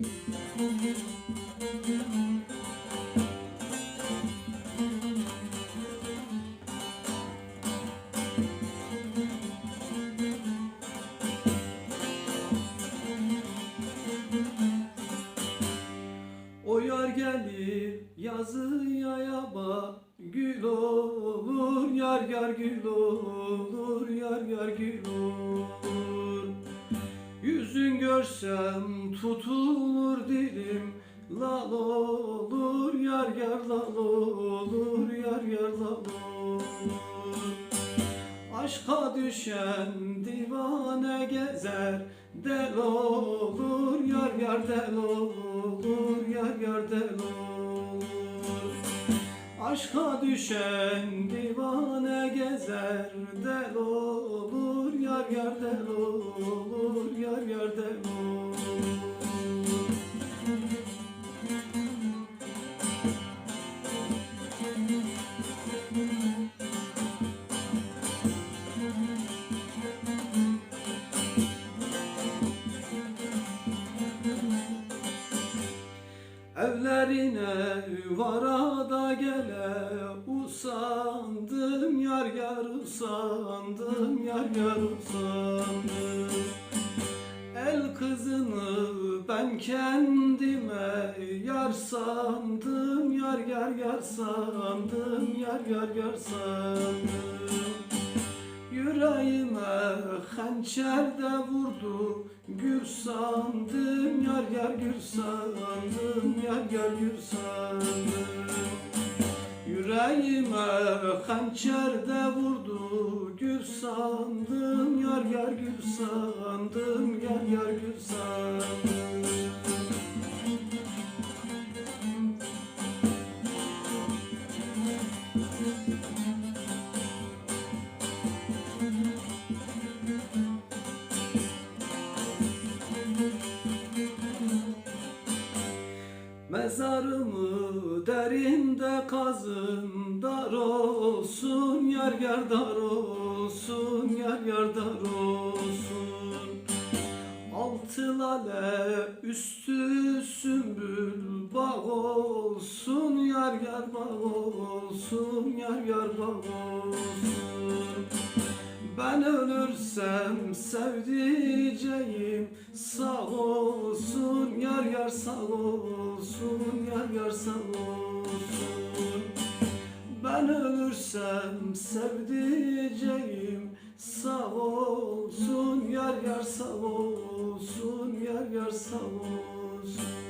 O yar gelir yazı yayaba Gül olur yar yar gül olur Yar yar gül olur görsem tutulur dilim Lal olur yar yar lal olur Yar yar lal olur. Aşka düşen divane gezer Del olur yar yar del olur Yar yar del olur. Aşka düşen divane gezer Del olur yar yar del olur Yar yar del olur Evlerine varada gele usandım yar yar usandım yar yar usandım. El kızını ben kendime yar sandım yar yar yar sandım yar yar yar sandım. Yüreğime hançer de vurdu Gür sandım yar yar gür sandım Yar yar gür sandım Yüreğime hançer de vurdu Gür sandım yar yar gür sandım Yar yar gür sandım derinde kazın dar olsun yar yar dar olsun yar yar dar olsun. Altı lale üstü sümbül bağ olsun yar yar bağ olsun yar yar bağ olsun. Ben ölürsem sevdiceğim sağ olsun Yar yar sağ olsun Yar yar sağ olsun. Ben ölürsem sevdiceğim sağ olsun Yar yar sağ olsun Yar yar sağ olsun